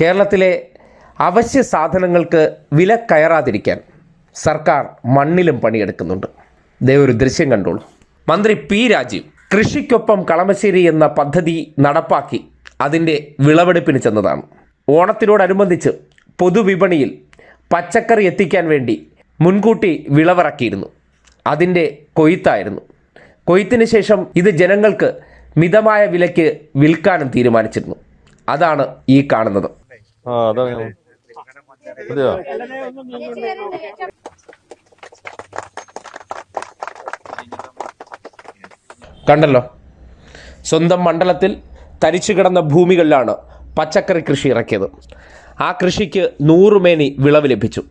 കേരളത്തിലെ അവശ്യ സാധനങ്ങൾക്ക് വില കയറാതിരിക്കാൻ സർക്കാർ മണ്ണിലും പണിയെടുക്കുന്നുണ്ട്. ഒരു ദൃശ്യം കണ്ടോളൂ. മന്ത്രി പി രാജീവ് കൃഷിക്കൊപ്പം കളമശ്ശേരി എന്ന പദ്ധതി നടപ്പാക്കി അതിന്റെ വിളവെടുപ്പിന് ചെന്നതാണ്. ഓണത്തിനോടനുബന്ധിച്ച് പൊതുവിപണിയിൽ പച്ചക്കറി എത്തിക്കാൻ വേണ്ടി മുൻകൂട്ടി വിളവിറക്കിയിരുന്നു. അതിന്റെ കൊയ്ത്തായിരുന്നു. കൊയ്ത്തിന് ശേഷം ഇത് ജനങ്ങൾക്ക് മിതമായ വിലയ്ക്ക് വിൽക്കാനും തീരുമാനിച്ചിരുന്നു. അതാണ് ഈ കാണുന്നത്. ആ അതറിയാം കണ്ടല്ലോ? സ്വന്തം മണ്ഡലത്തിൽ തരിച്ചു കിടന്ന ഭൂമികളിലാണ് പച്ചക്കറി കൃഷി ഇറക്കിയത്. ആ കൃഷിക്ക് നൂറുമേനി വിളവ് ലഭിച്ചു.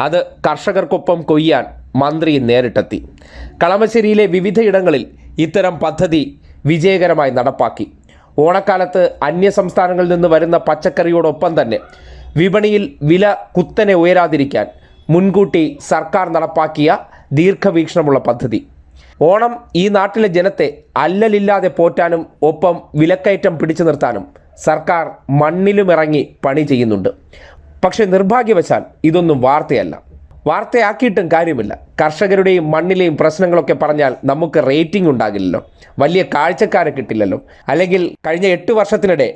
അത് കർഷകർക്കൊപ്പം കൊയ്യാൻ മന്ത്രി നേരിട്ടെത്തി. കളമശ്ശേരിയിലെ വിവിധയിടങ്ങളിൽ ഇത്തരം പദ്ധതി വിജയകരമായി നടപ്പാക്കി. ഓണക്കാലത്ത് അന്യ സംസ്ഥാനങ്ങളിൽ നിന്ന് വരുന്ന പച്ചക്കറിയോടൊപ്പം തന്നെ വിപണിയിൽ വില കുത്തനെ ഉയരാതിരിക്കാൻ മുൻകൂട്ടി സർക്കാർ നടപ്പാക്കിയ ദീർഘവീക്ഷണമുള്ള പദ്ധതി. ഓണം ഈ നാട്ടിലെ ജനത്തെ അല്ലലില്ലാതെ പോറ്റാനും ഒപ്പം വിലക്കയറ്റം പിടിച്ചു നിർത്താനും സർക്കാർ മണ്ണിലുമിറങ്ങി പണി ചെയ്യുന്നുണ്ട്. പക്ഷേ നിർഭാഗ്യവശാൽ ഇതൊന്നും വാർത്തയല്ല. വാർത്തയാക്കിയിട്ടും കാര്യമില്ല. കർഷകരുടെയും മണ്ണിലെയും പ്രശ്നങ്ങളൊക്കെ പറഞ്ഞാൽ നമുക്ക് റേറ്റിംഗ് ഉണ്ടാകില്ലല്ലോ. വലിയ കാഴ്ചക്കാരെ കിട്ടില്ലല്ലോ. അല്ലെങ്കിൽ കഴിഞ്ഞ എട്ട് വർഷത്തിനിടെ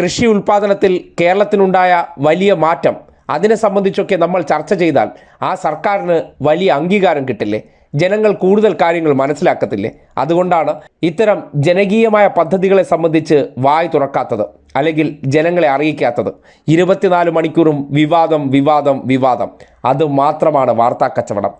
കൃഷി ഉൽപ്പാദനത്തിൽ കേരളത്തിനുണ്ടായ വലിയ മാറ്റം അതിനെ സംബന്ധിച്ചൊക്കെ നമ്മൾ ചർച്ച ചെയ്താൽ ആ സർക്കാരിന് വലിയ അംഗീകാരം കിട്ടില്ലേ? ജനങ്ങൾ കൂടുതൽ കാര്യങ്ങൾ മനസ്സിലാക്കത്തില്ലേ? അതുകൊണ്ടാണ് ഇത്തരം ജനകീയമായ പദ്ധതികളെ സംബന്ധിച്ച് വായ് തുറക്കാത്തത്. അല്ലെങ്കിൽ ജനങ്ങളെ അറിയിക്കാത്തത്. ഇരുപത്തിനാല് മണിക്കൂറും വിവാദം വിവാദം വിവാദം. അത് മാത്രമാണ് വാർത്താ കച്ചവടം.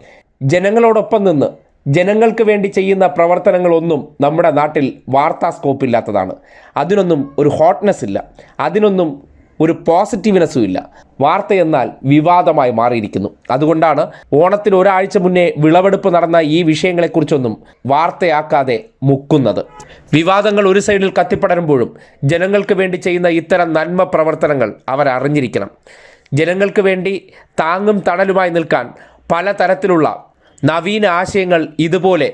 ജനങ്ങളോടൊപ്പം നിന്ന് ജനങ്ങൾക്ക് വേണ്ടി ചെയ്യുന്ന പ്രവർത്തനങ്ങളൊന്നും നമ്മുടെ നാട്ടിൽ വാർത്താ സ്കോപ്പില്ലാത്തതാണ് അതിനൊന്നും ഒരു ഹോട്ട്നെസ് ഇല്ല. അതിനൊന്നും ഒരു പോസിറ്റീവ്നെസ്സും ഇല്ല. വാർത്ത എന്നാൽ വിവാദമായി മാറിയിരിക്കുന്നു. അതുകൊണ്ടാണ് ഓണത്തിന് ഒരാഴ്ച മുന്നേ വിളവെടുപ്പ് നടന്ന ഈ വിഷയങ്ങളെക്കുറിച്ചൊന്നും വാർത്തയാക്കാതെ മുക്കുന്നത്. വിവാദങ്ങൾ ഒരു സൈഡിൽ കത്തിപ്പടരുമ്പോഴും ജനങ്ങൾക്ക് വേണ്ടി ചെയ്യുന്ന ഇത്തരം നന്മ പ്രവർത്തനങ്ങൾ അവർ അറിഞ്ഞിരിക്കണം. ജനങ്ങൾക്ക് വേണ്ടി താങ്ങും തണലുമായി നിൽക്കാൻ പലതരത്തിലുള്ള നവീന ആശയങ്ങൾ ഇതുപോലെ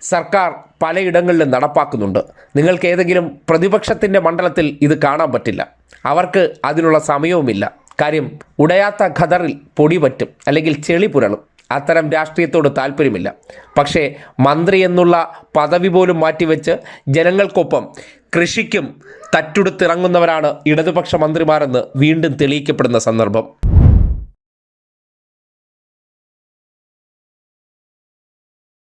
സർക്കാർ പലയിടങ്ങളിലും നടപ്പാക്കുന്നുണ്ട്. നിങ്ങൾക്ക് ഏതെങ്കിലും പ്രതിപക്ഷത്തിന്റെ മണ്ഡലത്തിൽ ഇത് കാണാൻ പറ്റില്ല. അവർക്ക് അതിനുള്ള സമയവുമില്ല. കാര്യം ഉടയാത്ത ഖദറിൽ പൊടി പറ്റും അല്ലെങ്കിൽ ചെളി പുരളും. അത്തരം രാഷ്ട്രീയത്തോട് താല്പര്യമില്ല. പക്ഷേ മന്ത്രി എന്നുള്ള പദവി പോലും മാറ്റിവെച്ച് ജനങ്ങൾക്കൊപ്പം കൃഷിക്കും തട്ടുടുത്തിറങ്ങുന്നവരാണ് ഇടതുപക്ഷ മന്ത്രിമാരെന്ന് വീണ്ടും തെളിയിക്കപ്പെടുന്ന സന്ദർഭം.